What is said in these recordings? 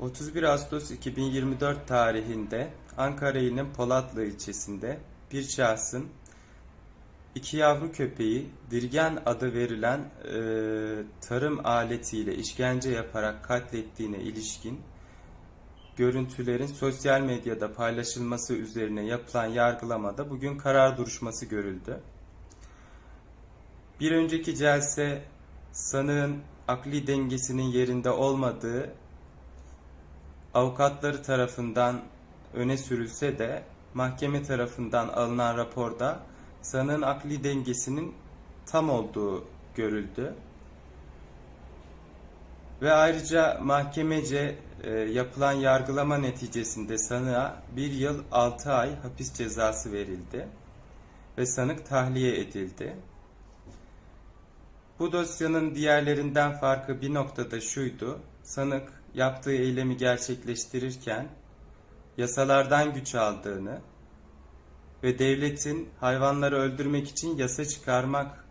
31 Ağustos 2024 tarihinde Ankara ilinin Polatlı ilçesinde bir şahsın iki yavru köpeği dirgen adı verilen e, tarım aletiyle işkence yaparak katlettiğine ilişkin görüntülerin sosyal medyada paylaşılması üzerine yapılan yargılamada bugün karar duruşması görüldü. Bir önceki celse sanığın akli dengesinin yerinde olmadığı avukatları tarafından öne sürülse de mahkeme tarafından alınan raporda sanığın akli dengesinin tam olduğu görüldü. Ve ayrıca mahkemece e, yapılan yargılama neticesinde sanığa 1 yıl 6 ay hapis cezası verildi ve sanık tahliye edildi. Bu dosyanın diğerlerinden farkı bir noktada şuydu. Sanık yaptığı eylemi gerçekleştirirken yasalardan güç aldığını ve devletin hayvanları öldürmek için yasa çıkarmak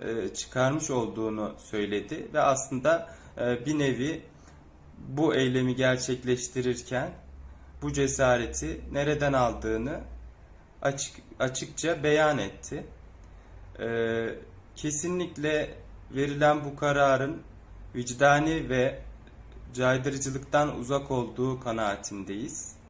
e, çıkarmış olduğunu söyledi ve aslında e, bir nevi bu eylemi gerçekleştirirken bu cesareti nereden aldığını açık açıkça beyan etti. E, kesinlikle verilen bu kararın vicdani ve caydırıcılıktan uzak olduğu kanaatindeyiz.